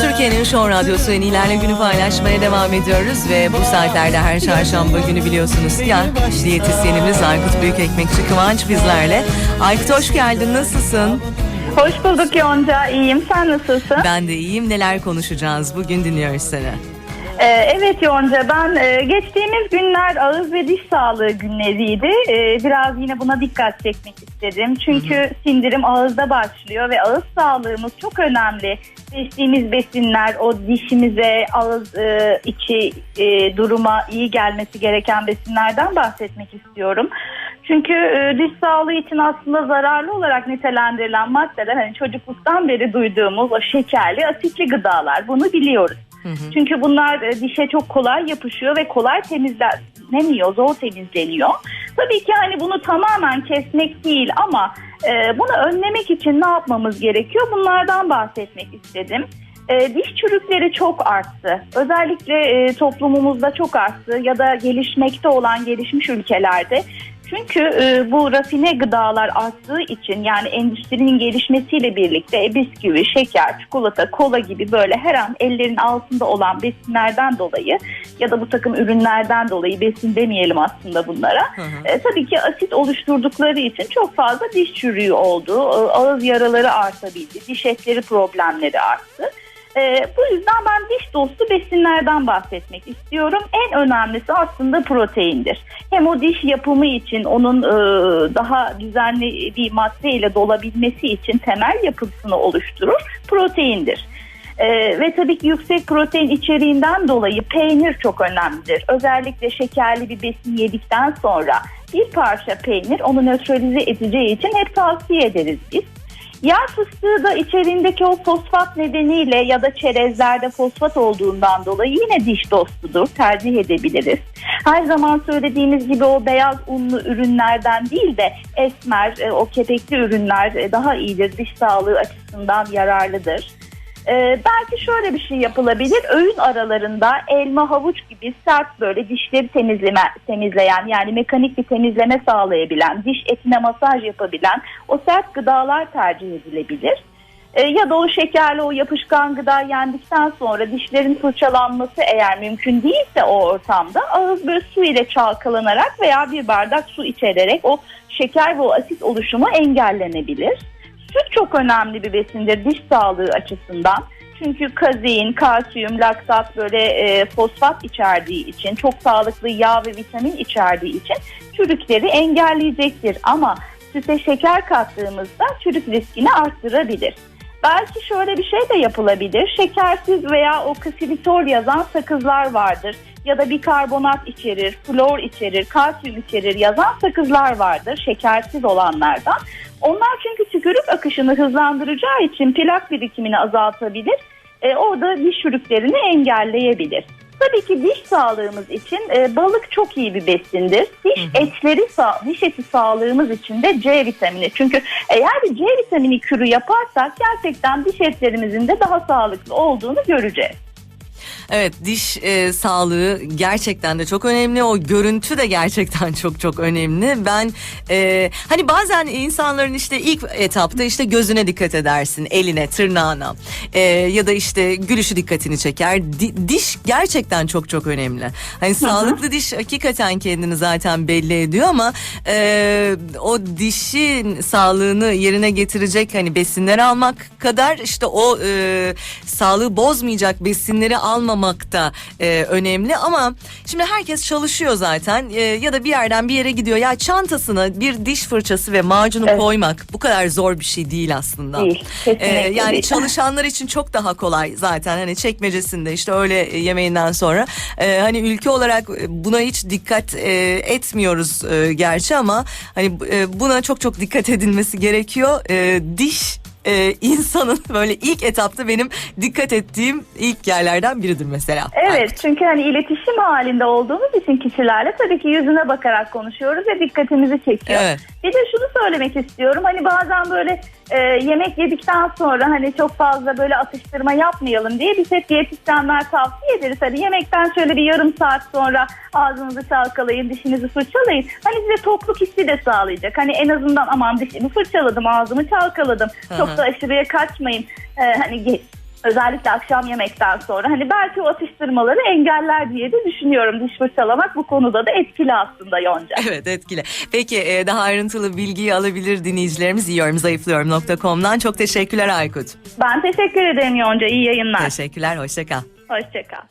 Türkiye'nin Show Radyosu en ilerle günü paylaşmaya devam ediyoruz ve bu saatlerde her çarşamba günü biliyorsunuz ya diyetisyenimiz Aykut Büyükekmekçi Kıvanç bizlerle. Aykut hoş geldin nasılsın? Hoş bulduk Yonca. İyiyim. Sen nasılsın? Ben de iyiyim neler konuşacağız bugün dinliyoruz seni. Ee, evet Yonca ben e, geçtiğimiz günler ağız ve diş sağlığı günleriydi. Ee, biraz yine buna dikkat çekmek istedim. Çünkü sindirim ağızda başlıyor ve ağız sağlığımız çok önemli. Seçtiğimiz besinler o dişimize ağız e, içi e, duruma iyi gelmesi gereken besinlerden bahsetmek istiyorum. Çünkü e, diş sağlığı için aslında zararlı olarak nitelendirilen maddeler hani çocukluktan beri duyduğumuz o şekerli asitli gıdalar bunu biliyoruz. Çünkü bunlar e, dişe çok kolay yapışıyor ve kolay temizlenemiyor, zor temizleniyor. Tabii ki hani bunu tamamen kesmek değil ama e, bunu önlemek için ne yapmamız gerekiyor? Bunlardan bahsetmek istedim. E, diş çürükleri çok arttı. Özellikle e, toplumumuzda çok arttı ya da gelişmekte olan gelişmiş ülkelerde. Çünkü e, bu rafine gıdalar arttığı için yani endüstrinin gelişmesiyle birlikte e, bisküvi, şeker, çikolata, kola gibi böyle her an ellerin altında olan besinlerden dolayı ya da bu takım ürünlerden dolayı besin demeyelim aslında bunlara. E, tabii ki asit oluşturdukları için çok fazla diş çürüğü oldu. E, ağız yaraları artabildi. Diş etleri problemleri arttı. Ee, bu yüzden ben diş dostu besinlerden bahsetmek istiyorum. En önemlisi aslında proteindir. Hem o diş yapımı için onun e, daha düzenli bir maddeyle dolabilmesi için temel yapısını oluşturur. Proteindir. Ee, ve tabii ki yüksek protein içeriğinden dolayı peynir çok önemlidir. Özellikle şekerli bir besin yedikten sonra bir parça peynir onu nötralize edeceği için hep tavsiye ederiz biz. Yağ fıstığı da içeriğindeki o fosfat nedeniyle ya da çerezlerde fosfat olduğundan dolayı yine diş dostudur. Tercih edebiliriz. Her zaman söylediğimiz gibi o beyaz unlu ürünlerden değil de esmer, e, o kepekli ürünler e, daha iyidir. Diş sağlığı açısından yararlıdır. Ee, belki şöyle bir şey yapılabilir. Öğün aralarında elma, havuç gibi sert böyle dişleri temizleme, temizleyen yani mekanik bir temizleme sağlayabilen, diş etine masaj yapabilen o sert gıdalar tercih edilebilir. Ee, ya da o şekerli o yapışkan gıda yendikten sonra dişlerin fırçalanması eğer mümkün değilse o ortamda ağız böyle su ile çalkalanarak veya bir bardak su içererek o şeker ve o asit oluşumu engellenebilir. Süt çok önemli bir besindir diş sağlığı açısından. Çünkü kazein, kalsiyum, laktat böyle e, fosfat içerdiği için çok sağlıklı yağ ve vitamin içerdiği için çürükleri engelleyecektir. Ama süte şeker kattığımızda çürük riskini arttırabilir. Belki şöyle bir şey de yapılabilir. Şekersiz veya o ksilitol yazan sakızlar vardır. Ya da bikarbonat içerir, flor içerir, kalsiyum içerir yazan sakızlar vardır. Şekersiz olanlardan. Onlar çünkü tükürük akışını hızlandıracağı için plak birikimini azaltabilir. E, orada diş çürüklerini engelleyebilir. Tabii ki diş sağlığımız için e, balık çok iyi bir besindir. Diş etleri, sağ- diş eti sağlığımız için de C vitamini. Çünkü eğer bir C vitamini kürü yaparsak gerçekten diş etlerimizin de daha sağlıklı olduğunu göreceğiz. Evet diş e, sağlığı gerçekten de çok önemli. O görüntü de gerçekten çok çok önemli. Ben e, hani bazen insanların işte ilk etapta işte gözüne dikkat edersin, eline, tırnağına E, ya da işte gülüşü dikkatini çeker. Di- diş gerçekten çok çok önemli. Hani sağlıklı diş hakikaten kendini zaten belli ediyor ama e, o dişin sağlığını yerine getirecek hani besinleri almak kadar işte o e, sağlığı bozmayacak besinleri almamak da e, önemli ama şimdi herkes çalışıyor zaten e, ya da bir yerden bir yere gidiyor ya çantasına bir diş fırçası ve macunu Evet. koymak bu kadar zor bir şey değil aslında. Değil, E, yani değil. çalışanlar için çok daha kolay zaten hani çekmecesinde işte öğle yemeğinden sonra e, hani ülke olarak buna hiç dikkat e, etmiyoruz e, gerçi ama hani e, buna çok çok dikkat edilmesi gerekiyor. E, diş e, insanın böyle ilk etapta benim dikkat ettiğim ilk yerlerden biridir mesela. Evet çünkü hani iletişim halinde olduğumuz için kişilerle tabii ki yüzüne bakarak konuşuyoruz ve dikkatimizi çekiyor. Evet. Bir de şunu söylemek istiyorum hani bazen böyle e, yemek yedikten sonra hani çok fazla böyle atıştırma yapmayalım diye biz hep diyetisyenler tavsiye ederiz. Hani yemekten şöyle bir yarım saat sonra ağzınızı çalkalayın, dişinizi fırçalayın. Hani size tokluk hissi de sağlayacak. Hani en azından aman dişimi fırçaladım, ağzımı çalkaladım. Çok da aşırıya kaçmayın. E, hani Özellikle akşam yemekten sonra hani belki o atıştırmaları engeller diye de düşünüyorum. Diş fırçalamak bu konuda da etkili aslında Yonca. Evet etkili. Peki e, daha ayrıntılı bilgiyi alabilir dinleyicilerimiz yiyorumzayıflıyorum.com'dan. Çok teşekkürler Aykut. Ben teşekkür ederim Yonca. İyi yayınlar. Teşekkürler, hoşça kal. Hoşçakal.